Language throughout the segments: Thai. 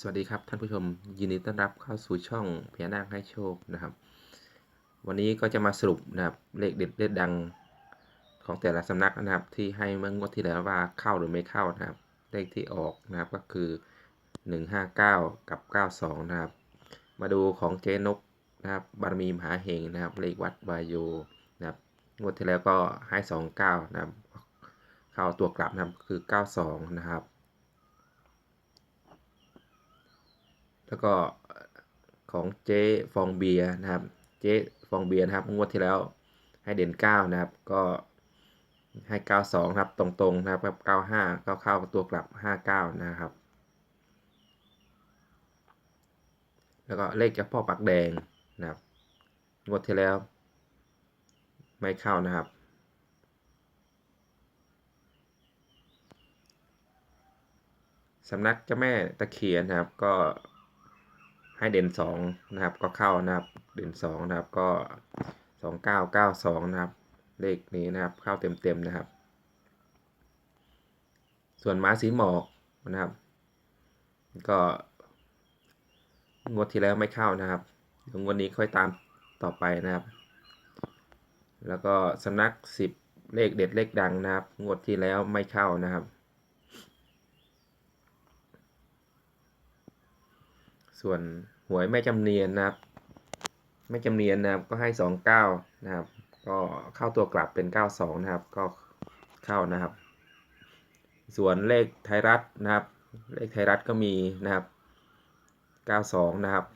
สวัสดีครับท่านผู้ชมยินดีต้อนรับเข้าสู่ช่องพญานาคให้โชคนะครับ วันนี้ก็จะมาสรุปนะครับเลขเด็ดเลขดังของแต่ละสำนักนะครับ ที่ให้เมื่องวดที่แล้วว่าเข้าหรือไม่เข้านะครับเลขที่ออกนะครับก็คือ 159 กับ 92 นะครับ มาดูของเจนกนะครับบารมีมหาเฮงนะครับ เลขวัดวายโยนะครับงวดที่แล้วก็ให้ 29 นะครับ เข้าตัวกลับนะครับคือ 92 นะครับ แล้วก็ของเจ๊ฟองเบียนะครับ เจ๊ฟองเบียนะครับ งวดที่แล้วให้เด่น9นะครับ ก็ให้ 92นะครับ ตรงๆนะครับกับ95ก็เข้าตัวกลับ 59 นะครับ แล้วก็เลขเจ้าพ่อปักแดงนะครับ งวดที่แล้ว ไม่เข้านะครับสำนักเจ้าแม่ตะเคียนนะครับ ก็ ให้เด่นสองนะครับก็เข้านะครับเด่นสองนะครับก็สองเก้าเก้าสองนะครับเลขนี้นะครับเข้าเต็มเต็มๆนะครับ ส่วนม้าสีหมอกนะครับ ก็งวดที่แล้วไม่เข้านะครับเดี๋ยวงวดนี้ค่อยตามต่อไปนะครับ แล้วก็สำนักสิบเลขเด็ดเลขดังนะครับ งวดที่แล้วไม่เข้านะครับ ส่วนหวยแม่จำเนียนนะครับแม่จำเนียนนะครับก็ให้สองเก้านะครับ ก็เข้าตัวกลับเป็นเก้าสองนะครับ ก็เข้านะครับ ส่วนเลขไทยรัฐนะครับ เลขไทยรัฐก็มีนะครับเก้าสองนะครับ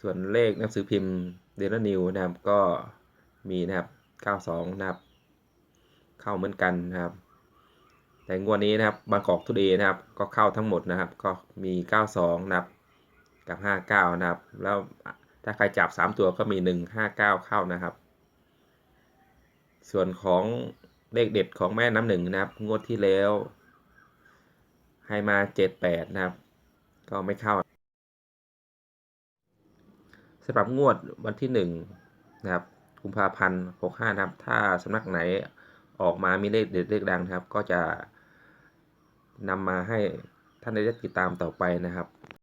ส่วนเลขหนังสือพิมพ์เดลนิวนะครับก็มีนะครับเก้าสองนะครับ เข้าเหมือนกันนะครับ แต่งวดนี้นะครับบางกอกทุเดนะครับ ก็เข้าทั้งหมดนะครับ ก็มี 92 นะครับ กับ 59 นะครับ แล้วถ้าใครจับ 3 ตัวก็มี 159 เข้านะครับ ส่วนของเลขเด็ดของแม่น้ำหนึ่งนะครับ งวดที่แล้ว ให้มา 78 นะครับ ก็ไม่เข้าสำหรับงวดวันที่ 1 นะครับกุมภาพันธ์65 นะครับ ถ้าสำนักไหนออกมามีเลขเด็ดเลขดังนะครับ ก็จะ นำมาให้ท่านได้ติดตามต่อไปนะครับ